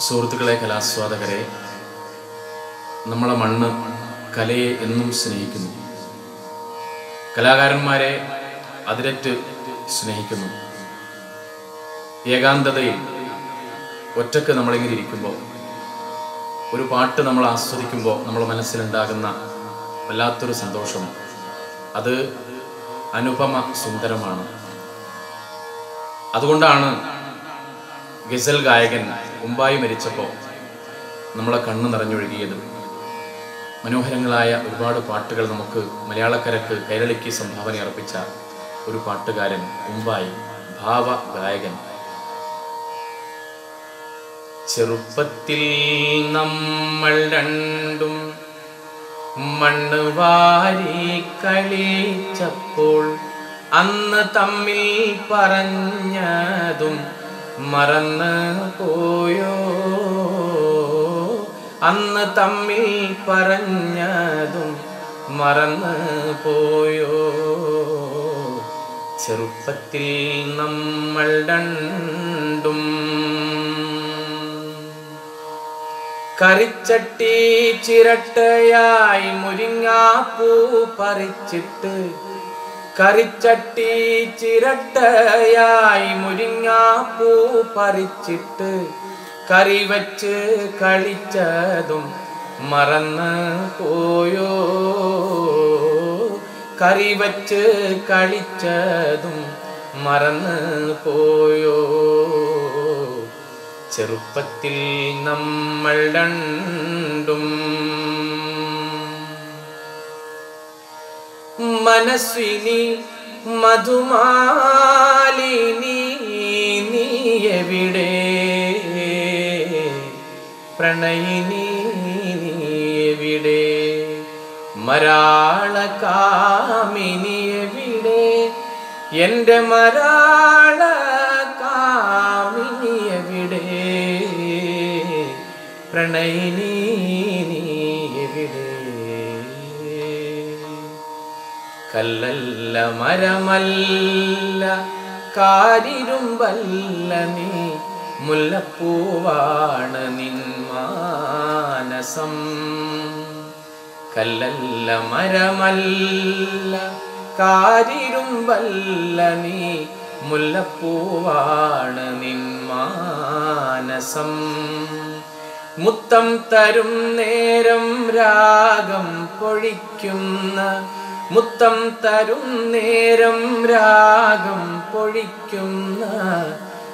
സുഹൃത്തുക്കളെ കലാസ്വാദകരെ നമ്മളെ മണ്ണ് കലയെ എന്നും സ്നേഹിക്കുന്നു. കലാകാരന്മാരെ അതിരറ്റ് സ്നേഹിക്കുന്നു. ഏകാന്തതയിൽ ഒറ്റയ്ക്ക് നമ്മളിങ്ങനെ ഇരിക്കുമ്പോൾ ഒരു പാട്ട് നമ്മൾ ആസ്വദിക്കുമ്പോൾ നമ്മുടെ മനസ്സിലുണ്ടാകുന്ന വല്ലാത്തൊരു സന്തോഷം. അത് അനുപമ സുന്ദരമാണ്. അതുകൊണ്ടാണ് ഗസൽ ഗായകൻ മുമ്പായി മരിച്ചപ്പോൾ നമ്മളെ കണ്ണ് നിറഞ്ഞൊഴുകിയത്. മനോഹരങ്ങളായ ഒരുപാട് പാട്ടുകൾ നമുക്ക് മലയാളക്കരക്ക് കൈരളിക്ക് സംഭാവന അർപ്പിച്ച ഒരു പാട്ടുകാരൻ മുമ്പായി ഭാവ ഗായകൻ. ചെറുപ്പത്തിൽ നമ്മൾ രണ്ടും മണ്ണ് വാരി കളിച്ചപ്പോൾ അന്ന് തമ്മിൽ പറഞ്ഞതും മറന്നു പോയോ? അന്ന് തമ്മിൽ പറഞ്ഞതും മറന്ന് പോയോ? ചെറുപ്പത്തിൽ നമ്മൾ രണ്ടും കറിച്ചട്ടി ചിരട്ടയായി മുരിങ്ങാപ്പൂ പറിച്ചിട്ട് കറിച്ചട്ടി ചിരട്ടയായി മുരിങ്ങാപ്പൂ പറിച്ചിട്ട് കറി വച്ച് കളിച്ചതും മറന്ന് പോയോ? കറി വച്ച് കളിച്ചതും മറന്ന് പോയോ? ചെറുപ്പത്തിൽ നമ്മൾ രണ്ടും മനസ്വിനി മധുമാലിനി നീ എവിടെ? പ്രണയിനി എവിടെ? മരാള കാമിനി എവിടെ? എന്റെ മരാള കാമിനി എവിടെ? പ്രണയിനി നീ കല്ലല്ല മരമല്ല കാരിരുമ്പല്ല നീ മുല്ലപ്പൂവാണ് നിൻ മാനസം. കല്ലല്ല മരമല്ല കാരിരുമ്പല്ല നീ മുല്ലപ്പൂവാണ് നിൻ മാനസം. മുത്തം തരും നേരം രാഗം പൊഴിക്കുന്ന മുത്തം തരും നേരം രാഗം പൊഴിക്കുന്ന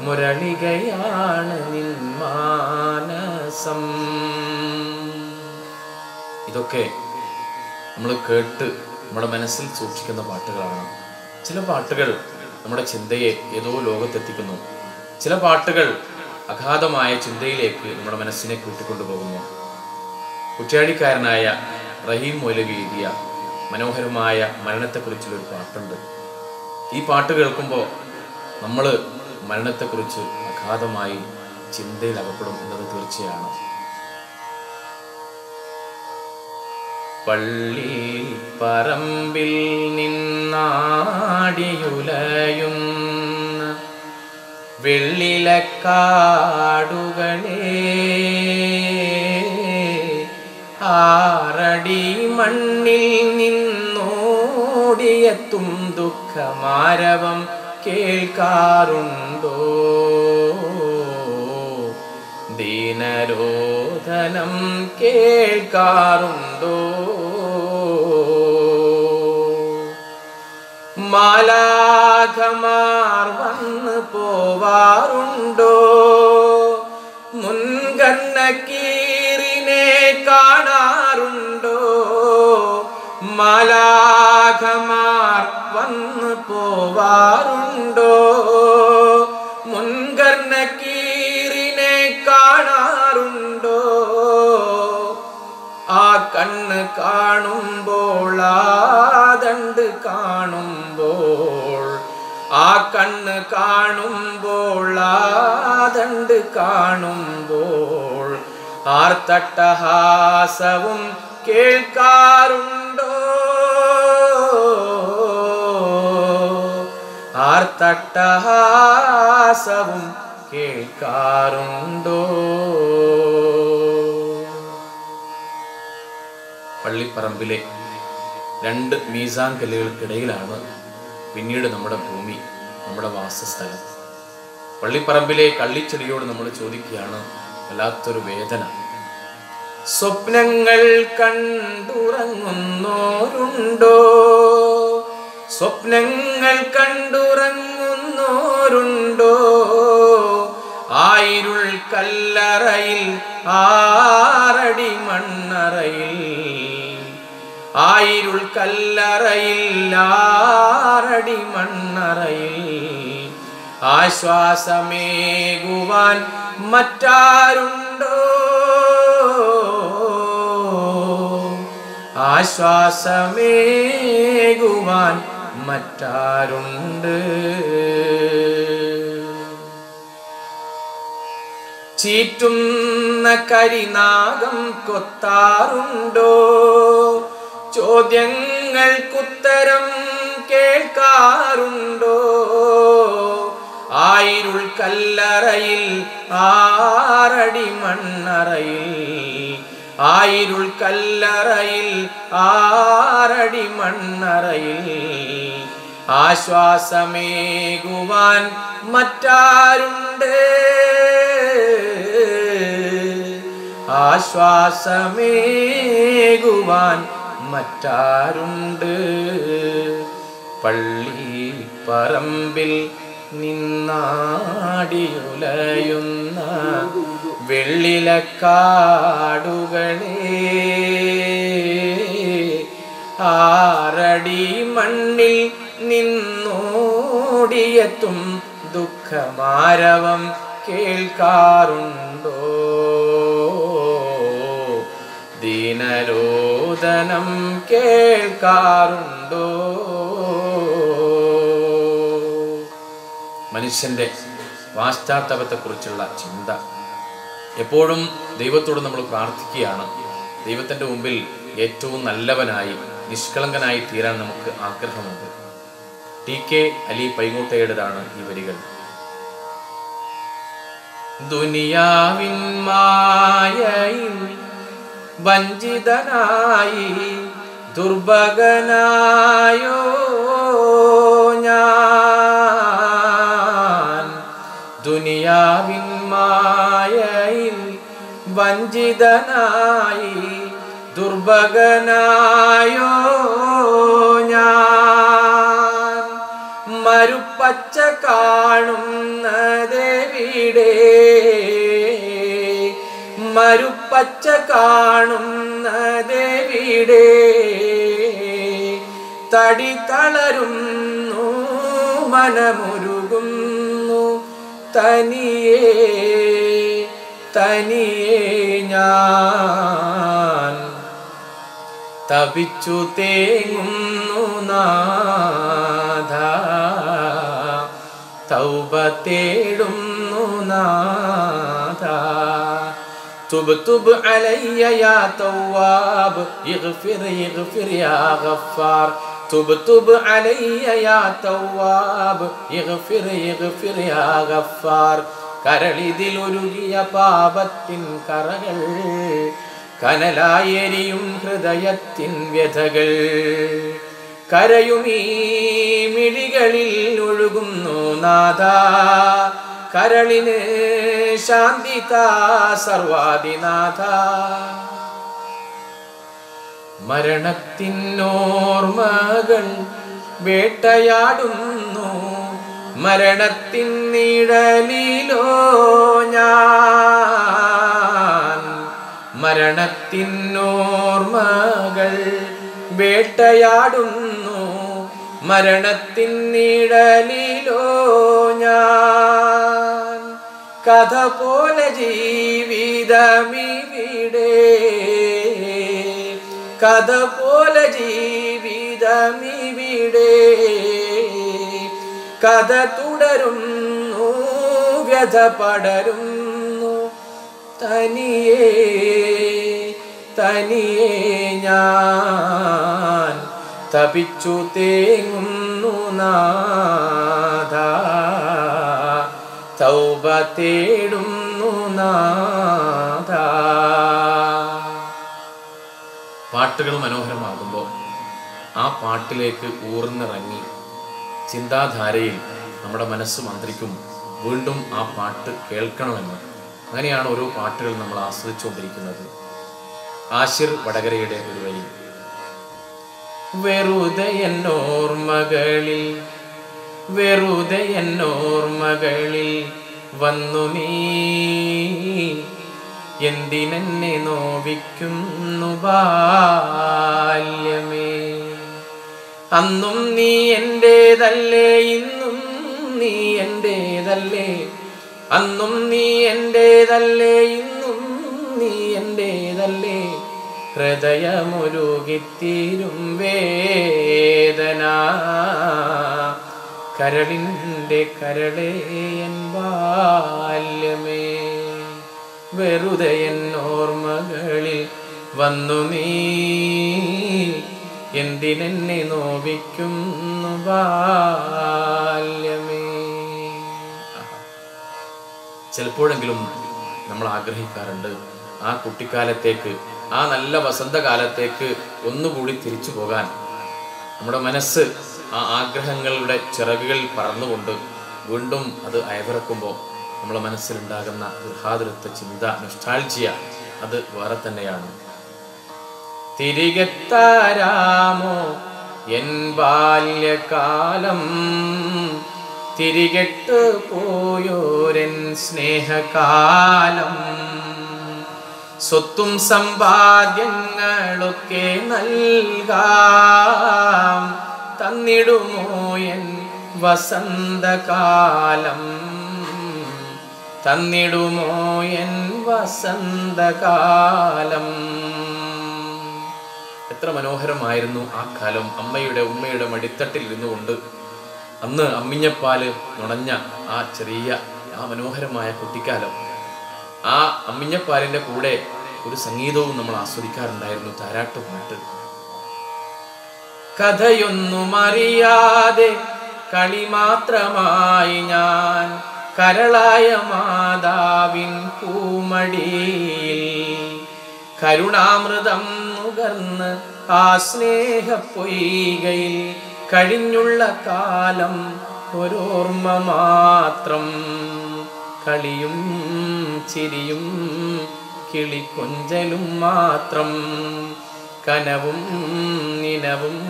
മുരളികയാണ് നിൻ മാനസം. ഇതൊക്കെ നമ്മൾ കേട്ട് നമ്മുടെ മനസ്സിൽ സൂക്ഷിക്കുന്ന പാട്ടുകളാണ്. ചില പാട്ടുകൾ നമ്മുടെ ചിന്തയെ ഏതോ ലോകത്തെത്തിക്കുന്നു. ചില പാട്ടുകൾ അഗാധമായ ചിന്തയിലേക്ക് നമ്മുടെ മനസ്സിനെ കൂട്ടിക്കൊണ്ടുപോകുന്നു. കുറ്റ്യാടിക്കാരനായ റഹീം മൗലവി എഴുതിയ മനോഹരമായ മരണത്തെക്കുറിച്ചുള്ള ഒരു പാട്ടുണ്ട്. ഈ പാട്ട് കേൾക്കുമ്പോൾ നമ്മൾ മരണത്തെക്കുറിച്ച് അഗാധമായി ചിന്തയിൽ അകപ്പെടും എന്നത് തീർച്ചയാണ്. പള്ളി പറമ്പിൽ നിന്നാടിയുലയും വെള്ളിലക്കാടുകളെ ആറടി മണ്ണിൽ നിന്നോടിയെത്തും ദുഃഖമാരവം കേൾക്കാറുണ്ടോ? ദീനരോധനം കേൾക്കാറുണ്ടോ? മാലാഖമാർ വന്ന് പോവാറുണ്ടോ? മുൻകണ്ണ കീറിനെ കാണാറുണ്ടോ? മാലാഖമാർ വന്നു പോവാറുണ്ടോ? മുൻകർണ കീറിനെ കാണാറുണ്ടോ? ആ കണ്ണ് കാണുമ്പോൾ ആ ദണ്ട് കാണുമ്പോൾ ആ കണ്ണ് കാണുമ്പോൾ ആ ദണ്ട് കാണുമ്പോൾ ആർത്തട്ടഹാസവും കേൾക്കാറുണ്ടോ? ആർത്തട്ടഹാസവും കേൾക്കാറുണ്ടോ? പള്ളിപ്പറമ്പിലെ രണ്ട് മീസാൻ കല്ലുകൾക്കിടയിലാണ് പിന്നീട് നമ്മുടെ ഭൂമി നമ്മുടെ വാസസ്ഥലം. പള്ളിപ്പറമ്പിലെ കള്ളിച്ചെടിയോട് നമ്മൾ ചോദിക്കുകയാണ് വല്ലാത്തൊരു വേദന. സ്വപ്നങ്ങൾ കണ്ടുറങ്ങുന്നോരുണ്ടോ? സ്വപ്നങ്ങൾ കണ്ടുറങ്ങുന്നോരുണ്ടോ? ആയിരുൾ കല്ലറയിൽ ആറടി മണ്ണറയിൽ. ആയിരുൾ കല്ലറയിൽ ആറടി മണ്ണറയിൽ. ആശ്വാസമേകുവാൻ മറ്റാരുണ്ടോ? ആശ്വാസമേകുവാൻ മറ്റാരുണ്ട്? ചീറ്റുന്ന കരിനാഗം കൊത്താറുണ്ടോ? ചോദ്യങ്ങൾക്കുത്തരം കേൾക്കാറുണ്ടോ? ആയിരുൾ കല്ലറയിൽ ആറടി മണ്ണറയിൽ. ആയിരുൾ കല്ലറയിൽ ആറടി മണ്ണറയിൽ. ആശ്വാസമേകുവാൻ മറ്റാരുണ്ട്? ആശ്വാസമേകുവാൻ മറ്റാരുണ്ട്? പള്ളി പറമ്പിൽ നിന്നാടിയുലയുന്ന വെള്ളിലക്കാടുകളെ. ആറടി മണ്ണിൽ നിന്നോടിയെത്തും ദുഃഖമാരവം കേൾക്കാറുണ്ടോ? ദീനരോദനം കേൾക്കാറുണ്ടോ? മനുഷ്യന്റെ പാശ്ചാത്തപത്തെക്കുറിച്ചുള്ള ചിന്ത. എപ്പോഴും ദൈവത്തോട് നമ്മൾ പ്രാർത്ഥിക്കുകയാണ്. ദൈവത്തിന്റെ മുമ്പിൽ ഏറ്റവും നല്ലവനായി നിഷ്കളങ്കനായി തീരാൻ നമുക്ക് ആഗ്രഹമുണ്ട്. ടി കെ അലി പൈങ്ങോട്ടയുടേതാണ് ഈ വരികൾ. ദുനിയാവിൻ മായയിൽ വഞ്ചിതനായി ദുർഭകനായോ ദുനിയാവിൻ മായയിൽ വഞ്ചിതനായി ദുർഭകനായോ ഞാൻ. മരുപ്പച്ച കാണുന്ന ദേവിയുടെ മരുപ്പച്ച കാണുന്ന ദേവിയുടെ തടി തളരുന്നു മനമുരുകുന്നു തനിയേ തനിയേ ഞാൻ. തപിച്ചു തേങ്ങുന്നു നാഥ തൗബ തേടുന്നു നാഥ. തുബ് തുബ് അലയ്യ യാ തൗവാബ് ഇഗ്ഫിർ ഇഗ്ഫിർ യാ ഗഫാർ തുബ് തുബ് അലയ്യ യാ തവ്വാബ് ഇഗ്ഫിർ ഇഗ്ഫിർ യാ ഗഫാർ കരളിതിലൊരുകിയ പാപത്തിൻ കറകൾ കനലായെരിയും ഹൃദയത്തിൻ വ്യഥകൾ. കരയുമീ മിഴികളിൽ ഒഴുകുന്നു നാഥ. കരളിന് ശാന്തി താ സർവാദിനാഥ മരണത്തിനോർമകൾ വേട്ടയാടുന്നു. മരണത്തിൻ നിഴലിലോ ഞാൻ മരണത്തിനോർമകൾ വേട്ടയാടുന്നു. മരണത്തിൻ നിഴലിലോ ഞാൻ കഥ പോലെ ജീവിതമിവിടെ കഥ പോലെ ജീവിതമിവിടെ. കഥ തുടരുന്നു വ്യഥ പടരുന്നു. തനിയേ തനിയേ ഞാൻ. തപിച്ചു തേങ്ങുന്നു നാഥ. തൗബ തേടുന്നു നാഥ. പാട്ടുകൾ മനോഹരമാകുമ്പോൾ ആ പാട്ടിലേക്ക് ഊർന്നിറങ്ങി ചിന്താധാരയിൽ നമ്മുടെ മനസ്സ് മന്ത്രിക്കും വീണ്ടും ആ പാട്ട് കേൾക്കണമെന്ന് അങ്ങനെയാണ് ഓരോ പാട്ടുകൾ നമ്മൾ ആസ്വദിച്ചുകൊണ്ടിരിക്കുന്നത്. ആശിർ വടകരയുടെ ഒരു വരി. വെറുതയെന്നോർമകളിൽ വെറുതയെന്നോർമകളിൽ വന്നു നീ. എന്തിനെന്നെ നോവിക്കുന്നു ബാല്യമേ? അന്നും നീ എന്റേതല്ലേ ഇന്നും നീ എന്റേതല്ലേ അന്നും നീ എന്റേതല്ലേ ഇന്നും നീ എന്റേതല്ലേ ഹൃദയമൊരുകിത്തീരും വേദന. കരളിന്റെ കരളേ എൻ ബാല്യമേ. വെറുതെ എന്നോർമകളിൽ വന്നു നീ. എന്തിനെന്നെ നോവിക്കുന്നു ബാല്യമേ. ചിലപ്പോഴെങ്കിലും നമ്മൾ ആഗ്രഹിക്കാറുണ്ട് ആ കുട്ടിക്കാലത്തേക്ക് ആ നല്ല വസന്തകാലത്തേക്ക് ഒന്നുകൂടി തിരിച്ചു പോകാൻ. നമ്മുടെ മനസ്സ് ആ ആഗ്രഹങ്ങളുടെ ചിറകുകൾ പറന്നുകൊണ്ട് വീണ്ടും അത് അയവിറക്കുമ്പോൾ നമ്മുടെ മനസ്സിലുണ്ടാകുന്ന ഗൃഹാതുരത്വ ചിന്ത നൊസ്റ്റാൾജിയ അത് വേറെ തന്നെയാണ്. തിരികെ താരാമോ എൻ ബാല്യകാലം? തിരികെട്ട് പോയോരൻ സ്നേഹകാലം? സ്വത്തും സമ്പാദ്യങ്ങളൊക്കെ നൽകാം. തന്നിടുമോ എൻ വസന്തകാലം? തന്നിടുമോ എൻ വസന്തകാലം? എത്ര മനോഹരമായിരുന്നു ആ കാലം അമ്മയുടെ ഉമ്മയുടെ മടിത്തട്ടിൽ ഇരുന്നുകൊണ്ട്. അന്ന് അമ്മിഞ്ഞപ്പാൽ നുണഞ്ഞ ആ ചെറിയ ആ മനോഹരമായ കുട്ടിക്കാലം. ആ അമ്മിഞ്ഞപ്പാലിന്റെ കൂടെ ഒരു സംഗീതവും നമ്മൾ ആസ്വദിക്കാറുണ്ടായിരുന്നു താരാട്ട് പാട്ട് കഥയൊന്നും അറിയാതെ കളി മാത്രമായി ഞാൻ കരളായ മാതാവിൻ പൂമടിയിൽ കരുണാമൃതം നുകർന്ന് ആ സ്നേഹ പൊയ്കയിൽ കഴിഞ്ഞുള്ള കാലം ഒരോർമ്മ മാത്രം. കളിയും ചിരിയും കിളിക്കൊഞ്ചലും മാത്രം. കനവും നിനവും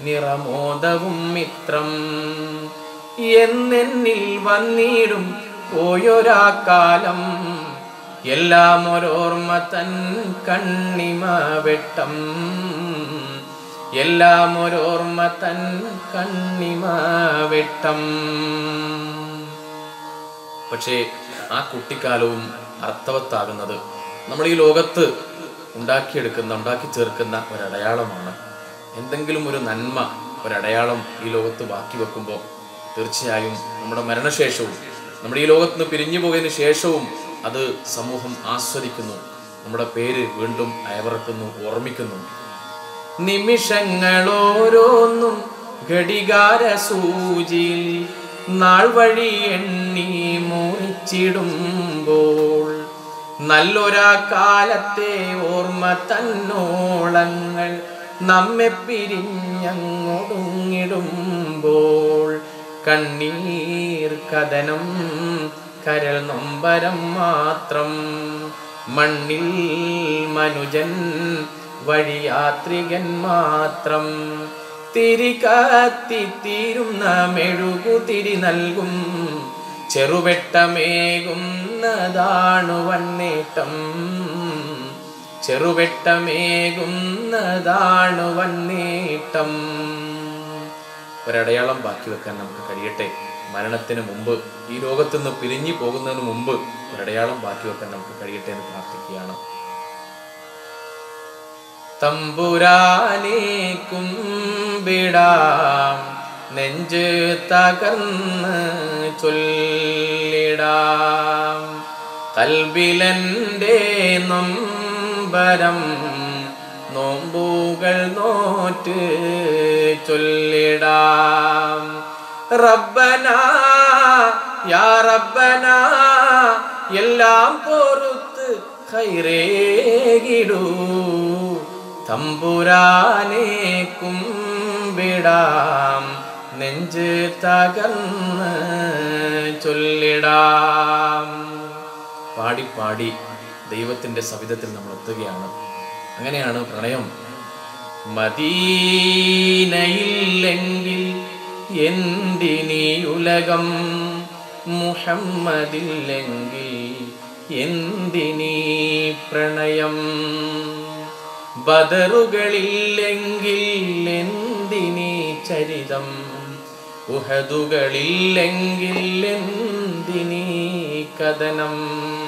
നിറമോദവും മിത്രം. എന്നെന്നിൽ വന്നിടും പോയൊരാ കാലം എല്ലാം ഒരോർമ്മ തൻ കണ്ണിമ വെട്ടം. എല്ലാം ഒരോർമ്മ തൻ കണ്ണിമ വെട്ടം. പക്ഷേ ആ കുട്ടിക്കാലവും അർത്ഥവത്താകുന്നത് നമ്മൾ ഈ ലോകത്ത് ഉണ്ടാക്കിയെടുക്കുന്ന ഉണ്ടാക്കി ചേർക്കുന്ന ഒരടയാളമാണ്. എന്തെങ്കിലും ഒരു നന്മ ഒരടയാളം ഈ ലോകത്ത് ബാക്കി വെക്കുമ്പോൾ തീർച്ചയായും നമ്മുടെ മരണശേഷവും നമ്മുടെ ഈ ലോകത്ത് നിന്ന് പിരിഞ്ഞു പോയതിനു ശേഷവും അത് സമൂഹം ആസ്വദിക്കുന്നു. നമ്മുടെ പേര് വീണ്ടും അയവറക്കുന്നു ഓർമ്മിക്കുന്നു. നിമിഷങ്ങളോരോന്നും ഘടികാര സൂചിയിൽ നാൾ വഴി എണ്ണി മോഹിച്ചിടുമ്പോൾ നല്ലൊരാ കാലത്തെ ഓർമ്മ തന്നോളങ്ങൾ നമ്മെ പിരിഞ്ഞങ്ങൊടുങ്ങിടുമ്പോൾ കണ്ണീർ കഥനം കരൾ നൊമ്പരം മാത്രം. മണ്ണിൽ മനുജൻ വഴിയാത്രികൻ മാത്രം. തിരികത്തിത്തീരുന്ന മെഴുകുതിരി നൽകും ചെറുവെട്ടമേകുന്നതാണു വന്നേട്ടം ചെറുവെട്ടമേകുന്നതാണു വന്നേട്ടം ഒരടയാളം ബാക്കി വെക്കാൻ നമുക്ക് കഴിയട്ടെ. മരണത്തിന് മുമ്പ് ഈ ലോകത്തു നിന്ന് പിരിഞ്ഞു പോകുന്നതിന് മുമ്പ് ഒരടയാളം ബാക്കി വെക്കാൻ നമുക്ക് കഴിയട്ടെ എന്ന് പ്രാർത്ഥിക്കുകയാണ്. തമ്പുരാനേക്കും നെഞ്ച് തകർന്ന് ചൊല്ലിടാം. കൽബിലന്റെ നൊമ്പരം നോമ്പുകൾ നോറ്റ് ചൊല്ലിടാം. റബ്ബന യാ റബ്ബന എല്ലാം പൊറുത്ത് കൈരേകിടൂ തമ്പുരാനേക്കും വിടാം നെഞ്ച് തകർന്ന് ചൊല്ലിടാം. പാടി പാടി ദൈവത്തിന്റെ സവിധത്തിൽ നമ്മൾ എത്തുകയാണ്. അങ്ങനെയാണ് പ്രണയം. മദീനയില്ലെങ്കിൽ എന്തിനീ ഉലകം മുഹമ്മദില്ലെങ്കിൽ എന്തിനീ പ്രണയം? ബദറുകളില്ലെങ്കിൽ എന്തിനീ ചരിതം? ഉഹദുകളില്ലെങ്കിൽ എന്തിനീ കഥനം?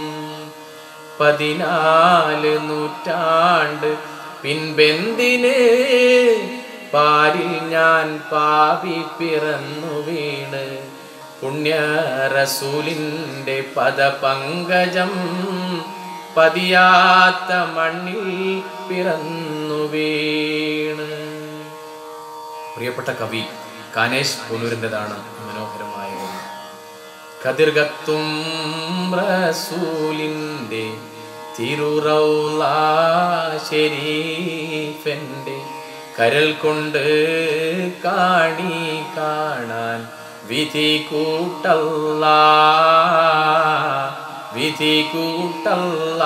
പതിനാല് നൂറ്റാണ്ട് പിൻബെന്തിന് പാരിൽ ഞാൻ പാപി പിറന്നു വീണ്. പുണ്യ റസൂലിന്റെ പദപങ്കജം പതിയാത്ത മണ്ണിൽ പിറന്നു വീണ്. പ്രിയപ്പെട്ട കവി കാനേഷ് പുനൂരിന്റെതാണ് മനോഹരമായ കതിർകത്തും റസൂലിന്റെ തിരുറൗല ശരീഫന്റെ കരൽ കൊണ്ട് കാണി കാണാൻ വിധി കൂട്ടല്ല. വിധി കൂട്ടല്ല.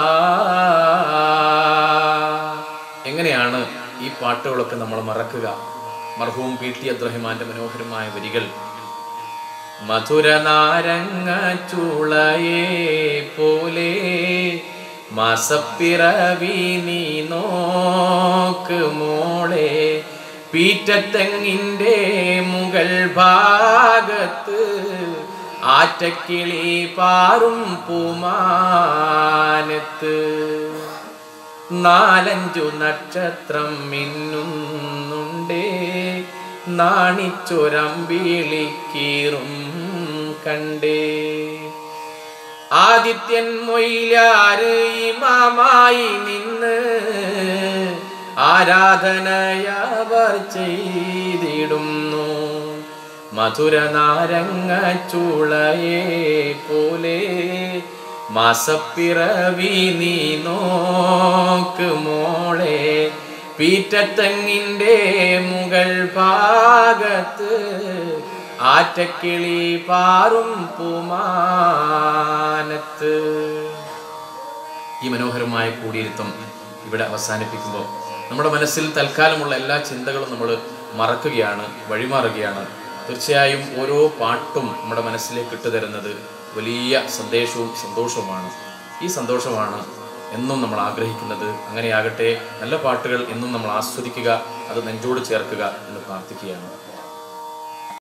എങ്ങനെയാണ് ഈ പാട്ടുകളൊക്കെ നമ്മൾ മറക്കുക? മർഹൂം പി ടി അബ്രഹിമാന്റെ മനോഹരമായ വരികൾ. മധുര നാരങ്ങ ചൂളയെ പോലെ മാസപ്പിറവി നീ നോക്ക് മോളെ. പീറ്റത്തെങ്ങിന്റെ മുകൾ ഭാഗത്ത് ആറ്റക്കിളി പാറും പൂമാനത്ത്. നാലഞ്ചു നക്ഷത്രം മിന്നുന്നുണ്ടേ. നാണിച്ചൊരമ്പിളിക്കീറും കണ്ടേ. ആദിത്യൻ മൊയ്ലാറ് ഇമാമായി നിന്ന് ആരാധനയവർ ചെയ്തിടുന്നു. മധുര നാരങ്ങ ചൂളയെ പോലെ മാസപ്പിറവി നീ നോക്ക് മോളെ. പീറ്റത്തങ്ങിന്റെ മുകൾ ഭാഗത്ത് ആറ്റക്കിളി പാറും പൂമാനത്ത്. ഈ മനോഹരമായ കൂടിയിരുത്തം ഇവിടെ അവസാനിപ്പിക്കുമ്പോൾ നമ്മുടെ മനസ്സിൽ തൽക്കാലമുള്ള എല്ലാ ചിന്തകളും നമ്മൾ മറക്കുകയാണ് വഴിമാറുകയാണ്. തീർച്ചയായും ഓരോ പാട്ടും നമ്മുടെ മനസ്സിലേക്ക് ഇട്ടുതരുന്നത് വലിയ സന്ദേശവും സന്തോഷവുമാണ്. ഈ സന്തോഷമാണ് എന്നും നമ്മൾ ആഗ്രഹിക്കുന്നത്. അങ്ങനെയാകട്ടെ നല്ല പാട്ടുകൾ എന്നും നമ്മൾ ആസ്വദിക്കുക അത് നെഞ്ചോട് ചേർക്കുക എന്ന് പ്രാർത്ഥിക്കുകയാണ്.